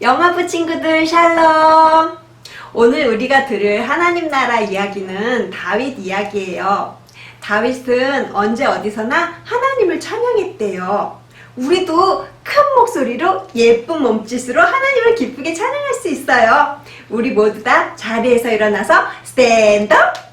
영화부 친구들 샬롬! 오늘 우리가 들을 하나님 나라 이야기는 다윗 이야기예요. 다윗은 언제 어디서나 하나님을 찬양했대요. 우리도 큰 목소리로 예쁜 몸짓으로 하나님을 기쁘게 찬양할 수 있어요. 우리 모두 다 자리에서 일어나서 스탠드업!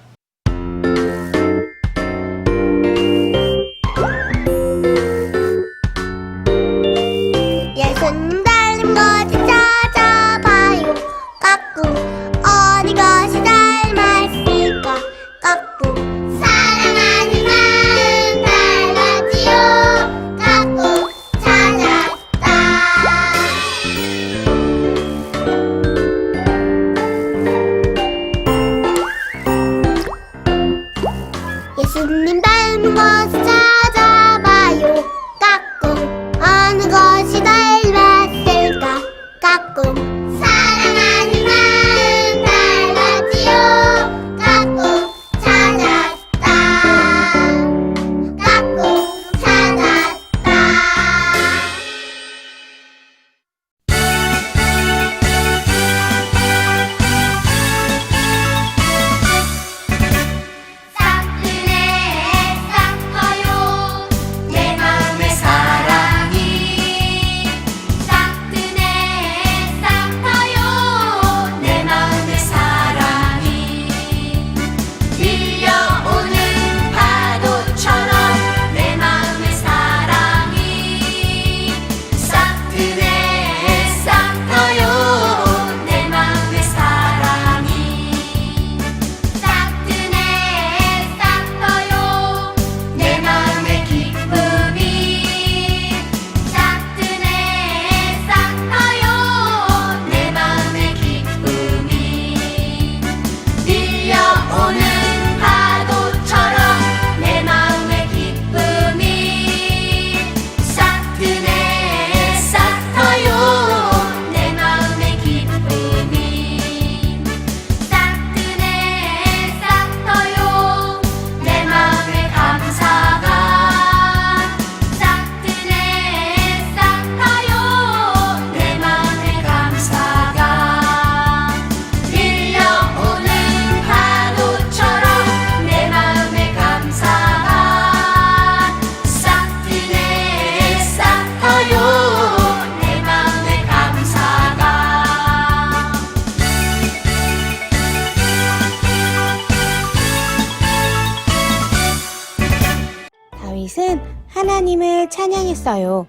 찬양했어요.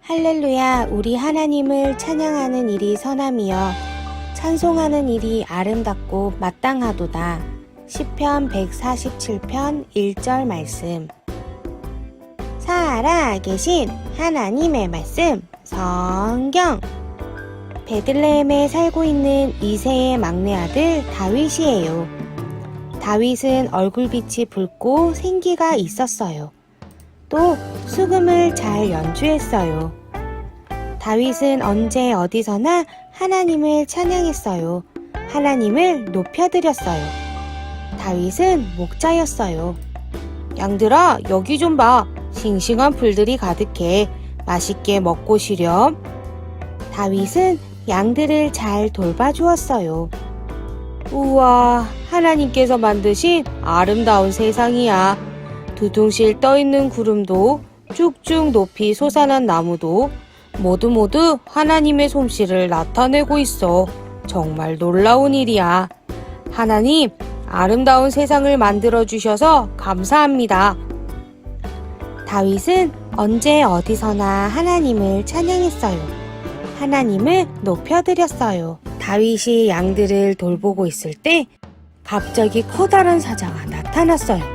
할렐루야, 우리 하나님을 찬양하는 일이 선함이여. 찬송하는 일이 아름답고 마땅하도다. 시편 147편 1절 말씀. 살아 계신 하나님의 말씀, 성경. 베들레헴에 살고 있는 이세의 막내 아들 다윗이에요. 다윗은 얼굴빛이 붉고 생기가 있었어요. 또 수금을 잘 연주했어요. 다윗은 언제 어디서나 하나님을 찬양했어요. 하나님을 높여드렸어요. 다윗은 목자였어요. 양들아, 여기 좀 봐. 싱싱한 풀들이 가득해. 맛있게 먹고 쉬렴. 다윗은 양들을 잘 돌봐주었어요. 우와, 하나님께서 만드신 아름다운 세상이야. 두둥실 떠있는 구름도 쭉쭉 높이 솟아난 나무도 모두 모두 하나님의 솜씨를 나타내고 있어. 정말 놀라운 일이야. 하나님, 아름다운 세상을 만들어 주셔서 감사합니다. 다윗은 언제 어디서나 하나님을 찬양했어요. 하나님을 높여드렸어요. 다윗이 양들을 돌보고 있을 때 갑자기 커다란 사자가 나타났어요.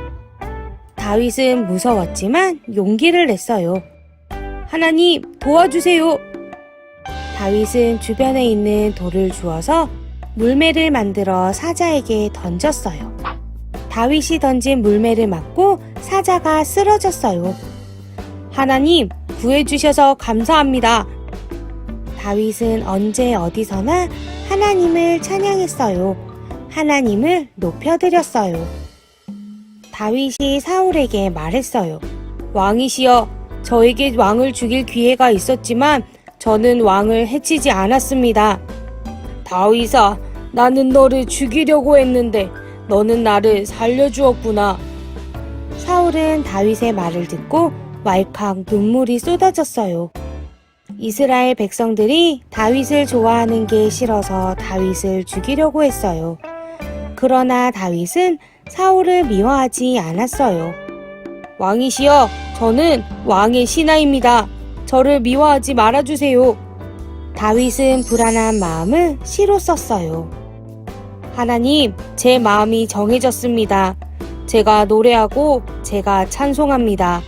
다윗은 무서웠지만 용기를 냈어요. 하나님 도와주세요. 다윗은 주변에 있는 돌을 주어서 물매를 만들어 사자에게 던졌어요. 다윗이 던진 물매를 맞고 사자가 쓰러졌어요. 하나님 구해주셔서 감사합니다. 다윗은 언제 어디서나 하나님을 찬양했어요. 하나님을 높여드렸어요. 다윗이 사울에게 말했어요. 왕이시여, 저에게 왕을 죽일 기회가 있었지만 저는 왕을 해치지 않았습니다. 다윗아, 나는 너를 죽이려고 했는데 너는 나를 살려주었구나. 사울은 다윗의 말을 듣고 왈칵 눈물이 쏟아졌어요. 이스라엘 백성들이 다윗을 좋아하는 게 싫어서 다윗을 죽이려고 했어요. 그러나 다윗은 사울을 미워하지 않았어요. 왕이시여, 저는 왕의 신하입니다. 저를 미워하지 말아주세요. 다윗은 불안한 마음을 시로 썼어요. 하나님, 제 마음이 정해졌습니다. 제가 노래하고 제가 찬송합니다.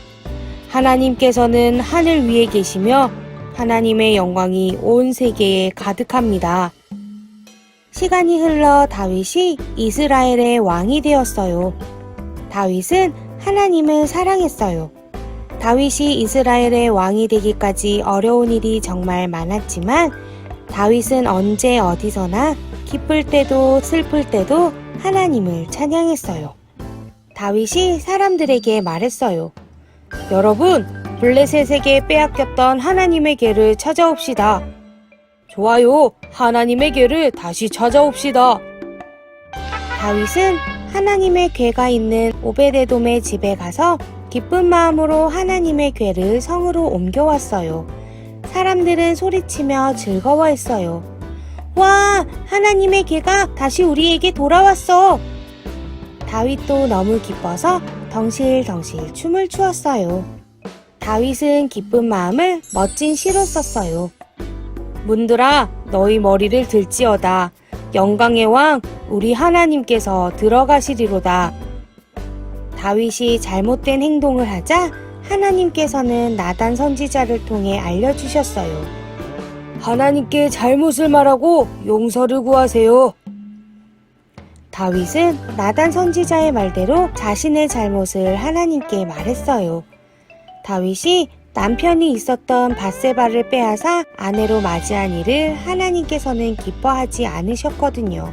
하나님께서는 하늘 위에 계시며 하나님의 영광이 온 세계에 가득합니다. 시간이 흘러 다윗이 이스라엘의 왕이 되었어요. 다윗은 하나님을 사랑했어요. 다윗이 이스라엘의 왕이 되기까지 어려운 일이 정말 많았지만 다윗은 언제 어디서나 기쁠 때도 슬플 때도 하나님을 찬양했어요. 다윗이 사람들에게 말했어요. 여러분, 블레셋에게 빼앗겼던 하나님의 개를 찾아옵시다. 좋아요. 하나님의 개를 다시 찾아옵시다. 다윗은 하나님의 괴가 있는 오베데돔의 집에 가서 기쁜 마음으로 하나님의 괴를 성으로 옮겨왔어요. 사람들은 소리치며 즐거워했어요. 와, 하나님의 괴가 다시 우리에게 돌아왔어. 다윗도 너무 기뻐서 덩실덩실 춤을 추었어요. 다윗은 기쁜 마음을 멋진 시로 썼어요. 문들아, 너희 머리를 들지어다. 영광의 왕, 우리 하나님께서 들어가시리로다. 다윗이 잘못된 행동을 하자 하나님께서는 나단 선지자를 통해 알려주셨어요. 하나님께 잘못을 말하고 용서를 구하세요. 다윗은 나단 선지자의 말대로 자신의 잘못을 하나님께 말했어요. 다윗이 남편이 있었던 바세바를 빼앗아 아내로 맞이한 일을 하나님께서는 기뻐하지 않으셨거든요.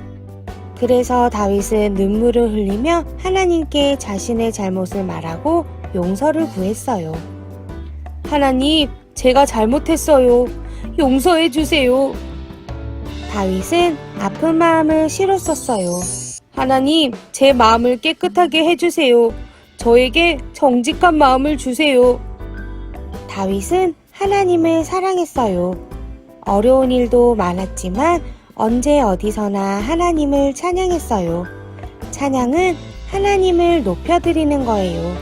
그래서 다윗은 눈물을 흘리며 하나님께 자신의 잘못을 말하고 용서를 구했어요. 하나님, 제가 잘못했어요. 용서해 주세요. 다윗은 아픈 마음을 썼어요. 하나님, 제 마음을 깨끗하게 해주세요. 저에게 정직한 마음을 주세요. 다윗은 하나님을 사랑했어요. 어려운 일도 많았지만 언제 어디서나 하나님을 찬양했어요. 찬양은 하나님을 높여드리는 거예요.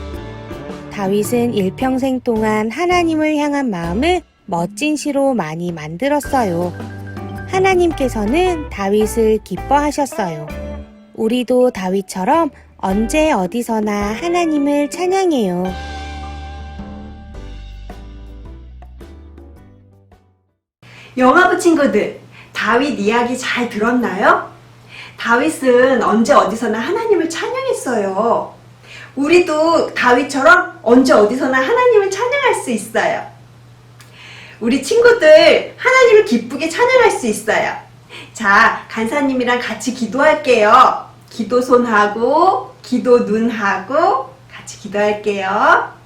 다윗은 일평생 동안 하나님을 향한 마음을 멋진 시로 많이 만들었어요. 하나님께서는 다윗을 기뻐하셨어요. 우리도 다윗처럼 언제 어디서나 하나님을 찬양해요. 영화부 친구들, 다윗 이야기 잘 들었나요? 다윗은 언제 어디서나 하나님을 찬양했어요. 우리도 다윗처럼 언제 어디서나 하나님을 찬양할 수 있어요. 우리 친구들 하나님을 기쁘게 찬양할 수 있어요. 자, 간사님이랑 같이 기도할게요. 기도 손하고 기도 눈하고 같이 기도할게요.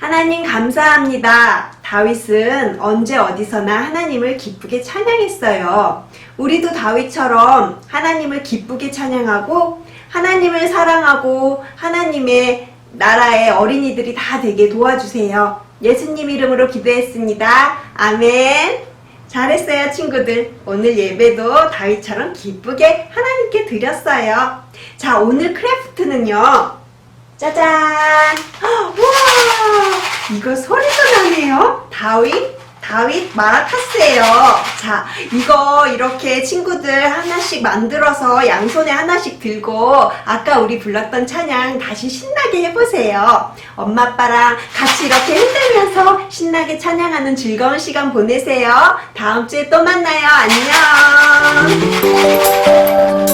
하나님 감사합니다. 다윗은 언제 어디서나 하나님을 기쁘게 찬양했어요. 우리도 다윗처럼 하나님을 기쁘게 찬양하고 하나님을 사랑하고 하나님의 나라의 어린이들이 다 되게 도와주세요. 예수님 이름으로 기도했습니다. 아멘. 잘했어요, 친구들. 오늘 예배도 다윗처럼 기쁘게 하나님께 드렸어요. 자, 오늘 크래프트는요. 짜잔! 우와! 이거 소리도 나네요. 다윗, 다윗 마라카스예요. 자, 이거 이렇게 친구들 하나씩 만들어서 양손에 하나씩 들고 아까 우리 불렀던 찬양 다시 신나게 해보세요. 엄마, 아빠랑 같이 이렇게 흔들면서 신나게 찬양하는 즐거운 시간 보내세요. 다음 주에 또 만나요. 안녕!